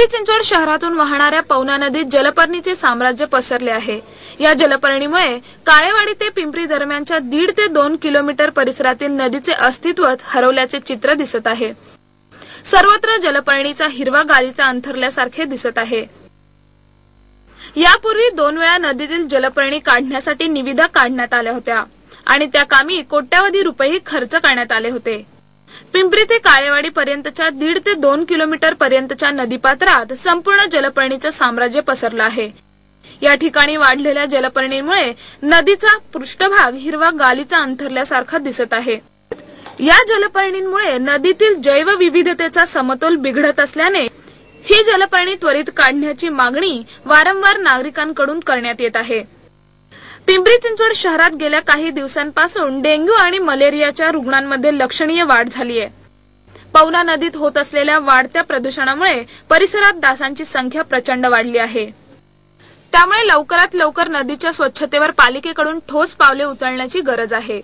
पिंपरी चिंचवड शहरातून वाहणाऱ्या पवना नदीत जलपर्णीचे साम्राज्य पसरले आहे. या जलपर्णीमुळे काळेवाडी ते पिंपरी दरम्यानच्या दीड ते दोन किलोमीटर परिसरातील नदीचे अस्तित्व हरवल्याचे चित्र दिसत आहे. सर्वत्र जलपर्णीचा हिरवा गालीचा अंथरल्यासारखे दिसत आहे. यापूर्वी दोन वेळा नदीतील जलपर्णी काढण्यासाठी निविदा काढण्यात आल्या होत्या आणि त्या कामी कोट्यावधी रुपये खर्च करण्यात आले होते. पिंपरी ते काळेवाडी पर्यंतच्या दीड ते दोन किलोमीटर पर्यंतच्या नदीपात्रात संपूर्ण जलपर्णीचं साम्राज्य पसरलं आहे. या ठिकाणी वाढलेल्या जलपर्णीमुळे नदीचा पृष्ठभाग हिरवा गालीचा अंथरल्यासारखा दिसत आहे. या जलपर्णींमुळे नदीतील जैवविविधतेचा समतोल बिघडत असल्याने ही जलपर्णी त्वरित काढण्याची मागणी वारंवार नागरिकांकडून करण्यात येत आहे. पिंपरी चिंचवड शहरात गेल्या काही दिवसांपासून डेंग्यू आणि मलेरियाच्या रुग्णांमध्ये लक्षणीय वाढ झाली आहे पवना नदीत होत असलेल्या वाढत्या प्रदूषणामुळे परिसरात डासांची संख्या प्रचंड वाढली आहे. त्यामुळे लवकरात लवकर नदीच्या स्वच्छतेवर पालिकेकडून ठोस पावले उचलण्याची गरज आहे.